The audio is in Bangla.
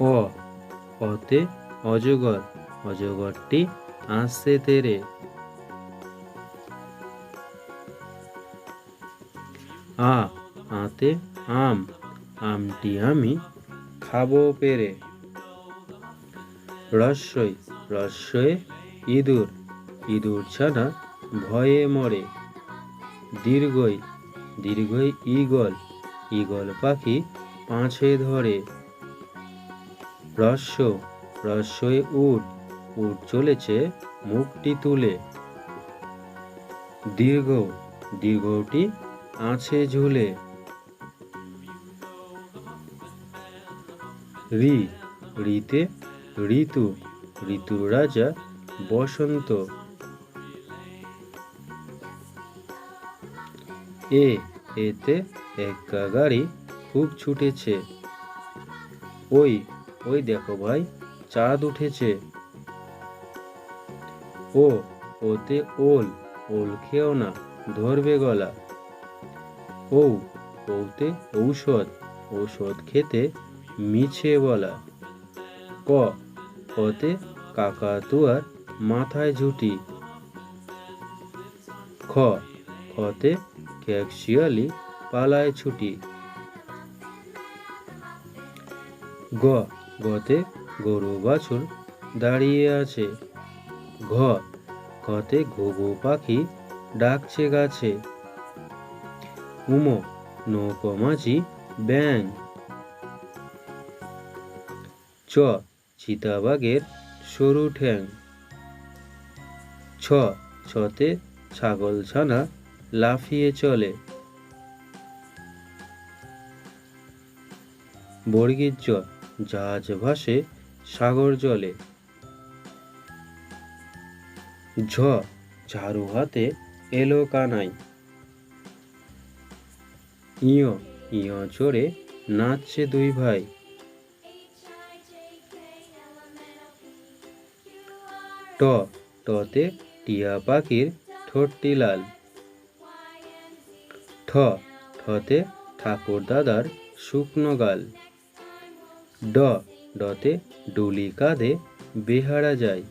অ অতে অজগর, অজগরটি আসছে তেরে। আ, আতে আম, আমটি আমি খাব পেরে। রস্যই রস্যয়ে ইঁদুর ইঁদুর ছানা ভয়ে মরে। দীর্ঘই দীর্ঘই ঈগল ঈগল পাখি পাঁচে ধরে। রস্য রস্যয়ে উট উট চলেছে মুখটি তুলে। দীর্ঘ, দীর্ঘটি আছে ঝুলে। রি, রিতে ঋতু, ঋতুর রাজা বসন্ত। এ, এতে একটা গাড়ি খুব ছুটেছে। ওই ওই দেখো ভাই, চাঁদ উঠেছে। ও, ওতে ওল ওল খেও না, ধরবে গলা। ও, ওতে ঔষধ ঔষধ খেতে মিছে বলা। ক কতে কাকাতুয়ার মাথায় ঝুটি। খ খতে ক্যাকশিয়ালি পালায় ছুটি। গ গতে গরু বাছুর দাঁড়িয়ে আছে। ঘ ঘতে ঘুঘু পাখি ডাকছে গাছে। উম, নৌকো মাঝি ব্যাং চ, চিতাবাঘের সরু ঠ্যাং। ছ, ছতে ছাগল ছানা লাফিয়ে চলে। বর্গীর জ জাহাজ ভাসে সাগর জলে। ঝ, ঝাড়ু হাতে এলো কানাই। ইয় ইয় চড়ে নাচছে দুই ভাই। ট, টতে টিয়া পাখির ঠোঁটটি লাল। ঠ, ঠতে ঠাকুর দাদার শুকনো গাল। ড ডতে ডুলি কাঁধে বেহারা যায়।